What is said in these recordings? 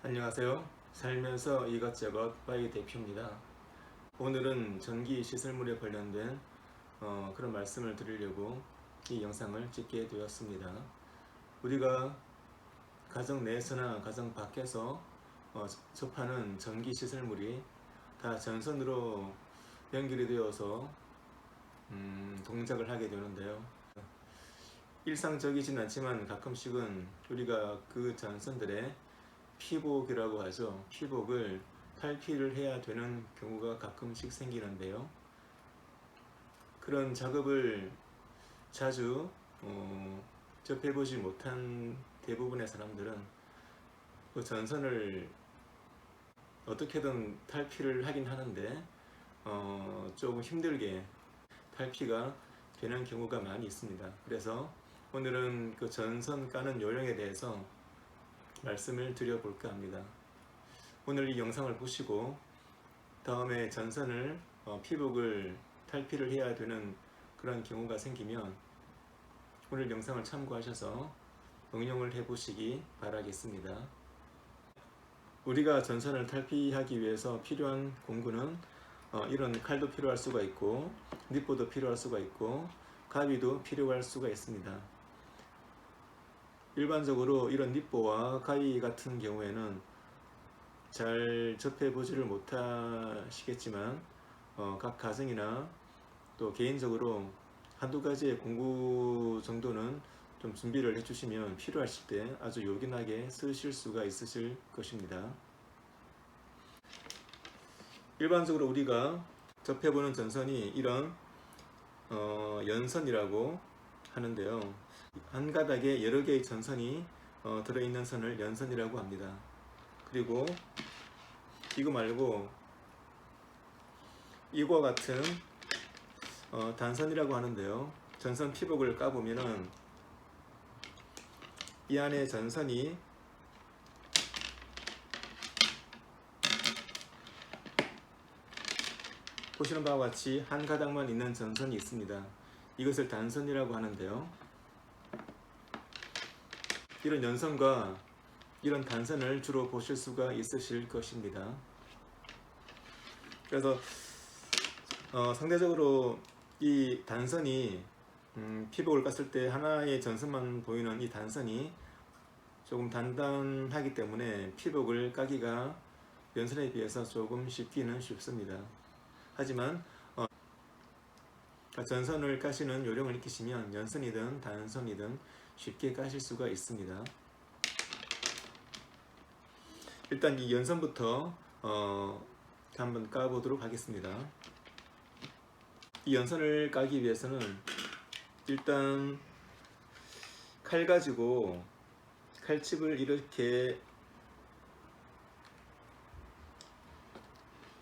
안녕하세요. 살면서 이것저것 바이 대표입니다. 오늘은 전기 시설물에 관련된 어, 그런 말씀을 드리려고 이 영상을 찍게 되었습니다. 우리가 가정 내에서나 가정 밖에서 어, 접하는 전기 시설물이 다 전선으로 연결이 되어서 음, 동작을 하게 되는데요. 일상적이진 않지만 가끔씩은 우리가 그 전선들에 피복이라고 하죠. 피복을 탈피를 해야 되는 경우가 가끔씩 생기는데요. 그런 작업을 자주 어, 접해보지 못한 대부분의 사람들은 그 전선을 어떻게든 탈피를 하긴 하는데 어, 조금 힘들게 탈피가 되는 경우가 많이 있습니다. 그래서 오늘은 그 전선 까는 요령에 대해서 말씀을 드려볼까 합니다. 오늘 이 영상을 보시고 다음에 전선을 어, 피복을 탈피를 해야 되는 그런 경우가 생기면 오늘 영상을 참고하셔서 응용을 해보시기 바라겠습니다. 우리가 전선을 탈피하기 위해서 필요한 공구는 어, 이런 칼도 필요할 수가 있고 니뽀도 필요할 수가 있고 가위도 필요할 수가 있습니다. 일반적으로 이런 니뽀와 가위 같은 경우에는 잘 접해보지를 못하시겠지만 어, 각 가정이나 또 개인적으로 한두 가지의 공구 정도는 좀 준비를 해주시면 필요하실 때 아주 요긴하게 쓰실 수가 있으실 것입니다. 일반적으로 우리가 접해보는 전선이 이런 어, 연선이라고 하는데요. 한 가닥에 여러 개의 전선이 어, 들어있는 선을 연선이라고 합니다. 그리고 이거 말고 이거 같은 어, 단선이라고 하는데요. 전선 피복을 까보면은 이 안에 전선이 보시는 바와 같이 한 가닥만 있는 전선이 있습니다. 이것을 단선이라고 하는데요. 이런 연선과 이런 단선을 주로 보실 수가 있으실 것입니다. 그래서 어, 상대적으로 이 단선이 음, 피복을 깠을 때 하나의 전선만 보이는 이 단선이 조금 단단하기 때문에 피복을 까기가 연선에 비해서 조금 쉽기는 쉽습니다. 하지만 어, 전선을 까시는 요령을 익히시면 연선이든 단선이든 쉽게 까실 수가 있습니다. 일단 이 연선부터 어, 한번 까보도록 하겠습니다. 이 연선을 까기 위해서는 일단 칼 가지고 칼집을 이렇게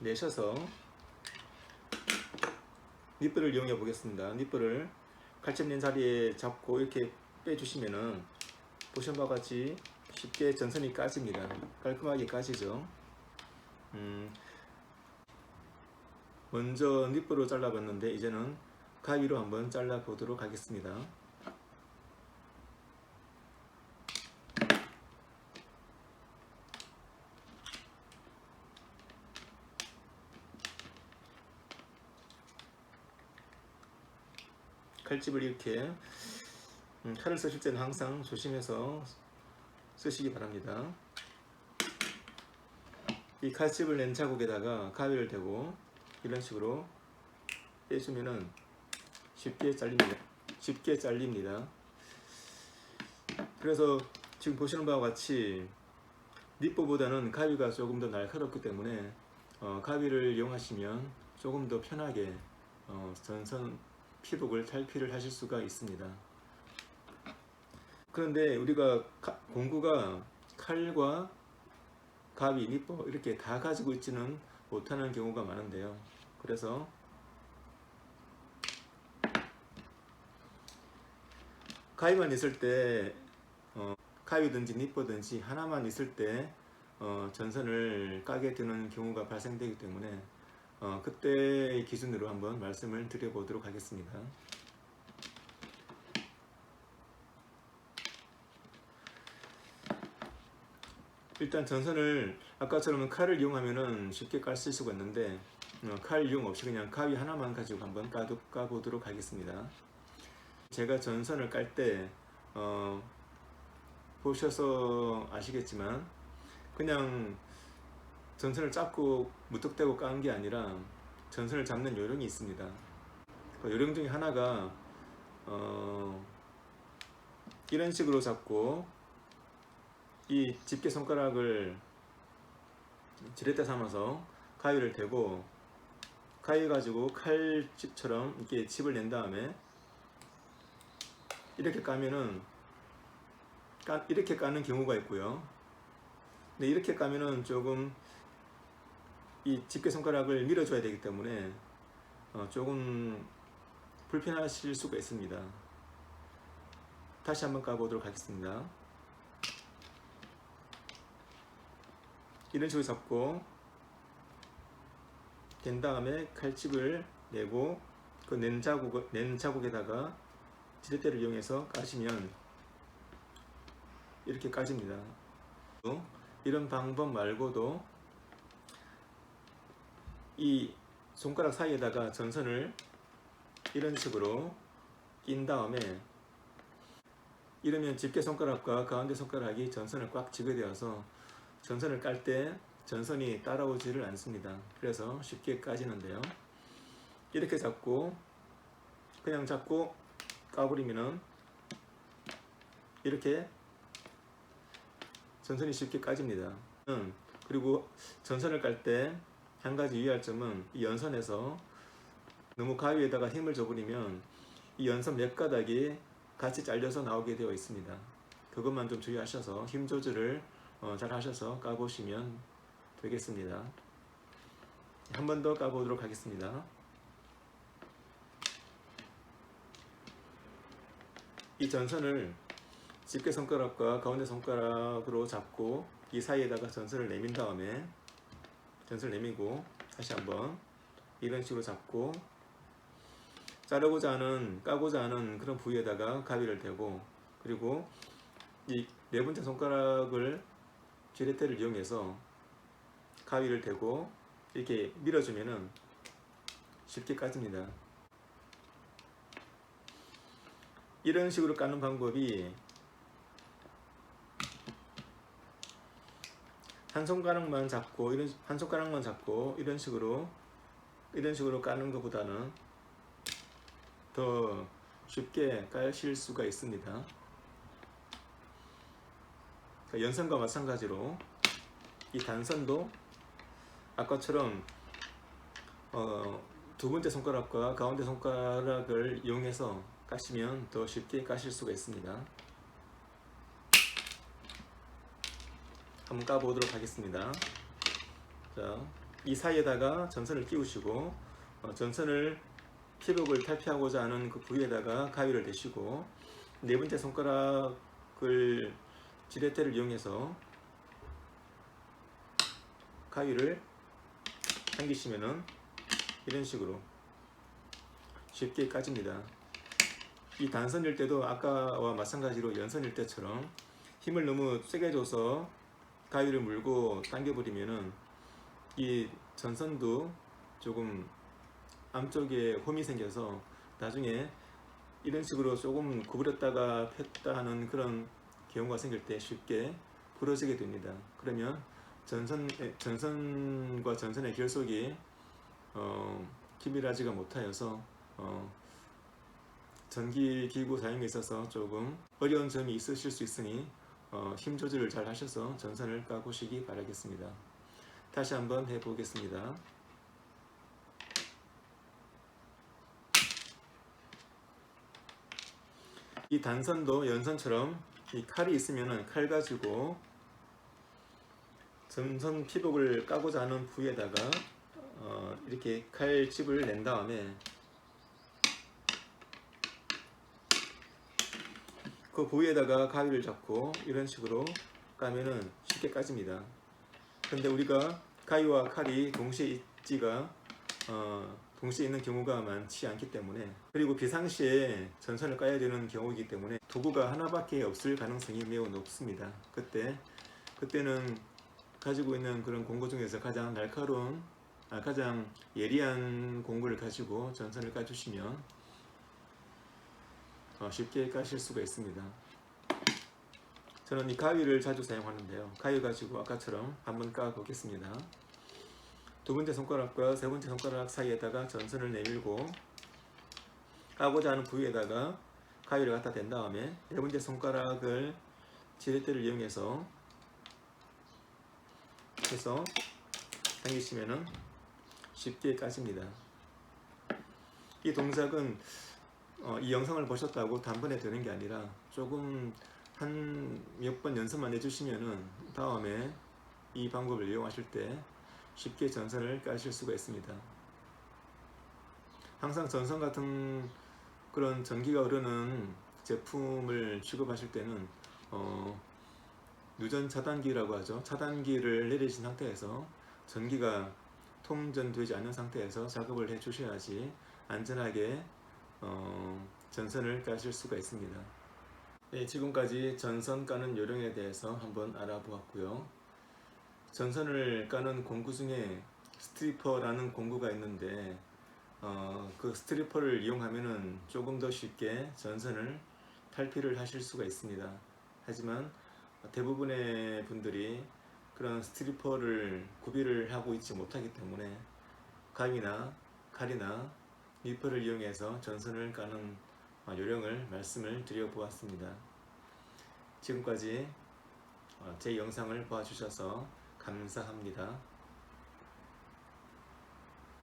내셔서 니플을 이용해 보겠습니다. 니플을 칼집 낸 자리에 잡고 이렇게 빼주시면은 보시는 바와 같이 쉽게 전선이 까집니다. 깔끔하게 까지죠. 음, 먼저 니프로 잘라봤는데 이제는 가위로 한번 잘라 보도록 하겠습니다. 칼집을 이렇게 음, 칼을 쓰실 때는 항상 조심해서 쓰시기 바랍니다. 이 칼집을 낸 자국에다가 가위를 대고 이런 식으로 빼주면은 쉽게 잘립니다. 쉽게 잘립니다. 그래서 지금 보시는 바와 같이 니뽀보다는 가위가 조금 더 날카롭기 때문에 어, 가위를 이용하시면 조금 더 편하게 어, 전선 피복을 탈피를 하실 수가 있습니다. 그런데 우리가 가- 공구가 칼과 가위, 니뽀 이렇게 다 가지고 있지는 못하는 경우가 많은데요. 그래서 가위만 있을 때 어, 가위든지 니뽀든지 하나만 있을 때 어, 전선을 까게 되는 경우가 발생되기 때문에 어, 그때의 기준으로 한번 말씀을 드려보도록 하겠습니다. 일단 전선을 아까처럼 칼을 이용하면은 쉽게 깔수 수가 있는데 어, 칼 이용 없이 그냥 가위 하나만 가지고 한번 까, 까보도록 하겠습니다. 제가 전선을 깔때 어, 보셔서 아시겠지만 그냥 전선을 잡고 무턱대고 까는 게 아니라 전선을 잡는 요령이 있습니다. 그 요령 중에 하나가 어, 이런 식으로 잡고 이 집게 손가락을 지렛대 삼아서 가위를 대고 가위 가지고 칼집처럼 이렇게 칩을 낸 다음에 이렇게 까면은 까, 이렇게 까는 경우가 있고요. 근데 이렇게 까면은 조금 이 집게 손가락을 밀어줘야 되기 때문에 어, 조금 불편하실 수가 있습니다. 다시 한번 까보도록 하겠습니다. 이런 식으로 잡고 된 다음에 칼집을 내고 그 낸 자국 낸 자국에다가 지렛대를 이용해서 까시면 이렇게 까집니다. 또 이런 방법 말고도 이 손가락 사이에다가 전선을 이런 식으로 낀 다음에 이러면 집게 손가락과 가운데 손가락이 전선을 꽉 쥐게 되어서 전선을 깔 때 전선이 따라오지를 않습니다. 그래서 쉽게 까지는데요. 이렇게 잡고 그냥 잡고 까버리면은 이렇게 전선이 쉽게 까집니다. 음, 그리고 전선을 깔때 한 가지 유의할 점은 이 연선에서 너무 가위에다가 힘을 줘버리면 이 연선 몇 가닥이 같이 잘려서 나오게 되어 있습니다. 그것만 좀 주의하셔서 힘 조절을 어, 잘 하셔서 까보시면 되겠습니다. 한 번 더 까보도록 하겠습니다. 이 전선을 집게 손가락과 가운데 손가락으로 잡고 이 사이에다가 전선을 내민 다음에 전선을 내미고 다시 한번 이런 식으로 잡고 자르고자 하는 까고자 하는 그런 부위에다가 가위를 대고 그리고 이 네 번째 손가락을 지렛대를 이용해서 가위를 대고 이렇게 밀어주면은 쉽게 까집니다. 이런 식으로 까는 방법이 한 손가락만 잡고 이런 한 손가락만 잡고 이런 식으로 이런 식으로 까는 것보다는 더 쉽게 까실 수가 있습니다. 그러니까 연선과 마찬가지로 이 단선도 아까처럼 어, 두 번째 손가락과 가운데 손가락을 이용해서 까시면 더 쉽게 까실 수가 있습니다. 한번 까보도록 하겠습니다. 자, 이 사이에다가 전선을 끼우시고 어, 전선을 피복을 탈피하고자 하는 그 부위에다가 가위를 대시고 네 번째 손가락을 지렛대를 이용해서 가위를 당기시면은 이런 식으로 쉽게 까집니다. 이 단선일 때도 아까와 마찬가지로 연선일 때처럼 힘을 너무 세게 줘서 가위를 물고 당겨버리면은 이 전선도 조금 암쪽에 홈이 생겨서 나중에 이런 식으로 조금 구부렸다가 폈다 하는 그런 경우가 생길 때 쉽게 부러지게 됩니다. 그러면 전선 전선과 전선의 결속이 어, 기밀하지가 못하여서 어, 전기 기구 사용에 있어서 조금 어려운 점이 있으실 수 있으니 어, 힘 조절을 잘 하셔서 전선을 까보시기 바라겠습니다. 다시 한번 해보겠습니다. 이 단선도 연선처럼 이 칼이 있으면 칼 가지고 전선 피복을 까고자 하는 부위에다가 어, 이렇게 칼집을 낸 다음에 그 부위에다가 가위를 잡고 이런 식으로 까면은 쉽게 까집니다. 근데 우리가 가위와 칼이 동시에 있지가 어, 동시에 있는 경우가 많지 않기 때문에 그리고 비상시에 전선을 까야 되는 경우이기 때문에 도구가 하나밖에 없을 가능성이 매우 높습니다. 그때 그때는 가지고 있는 그런 공구 중에서 가장 날카로운 아, 가장 예리한 공구를 가지고 전선을 까주시면 어, 쉽게 까실 수가 있습니다. 저는 이 가위를 자주 사용하는데요. 가위 가지고 아까처럼 한번 까 보겠습니다. 두 번째 손가락과 세 번째 손가락 사이에다가 전선을 내밀고 까고자 하는 부위에다가 가위를 갖다 댄 다음에 네 번째 손가락을 지렛대를 이용해서 해서 당기시면은 쉽게 까집니다. 이 동작은 어, 이 영상을 보셨다고 단번에 되는 게 아니라 조금 한 몇 번 연습만 해주시면은 다음에 이 방법을 이용하실 때 쉽게 전선을 까실 수가 있습니다. 항상 전선 같은 그런 전기가 흐르는 제품을 취급하실 때는 어, 누전 차단기라고 하죠. 차단기를 내리신 상태에서 전기가 통전되지 않는 상태에서 작업을 해 주셔야지 안전하게 어, 전선을 까실 수가 있습니다. 네, 지금까지 전선 까는 요령에 대해서 한번 알아보았고요. 전선을 까는 공구 중에 스트리퍼라는 공구가 있는데 어, 그 스트리퍼를 이용하면은 조금 더 쉽게 전선을 탈피를 하실 수가 있습니다. 하지만 대부분의 분들이 그런 스트리퍼를 구비를 하고 있지 못하기 때문에 가위나 칼이나 니퍼를 이용해서 전선을 까는 어, 요령을 말씀을 드려 보았습니다. 지금까지 어, 제 영상을 봐주셔서 감사합니다.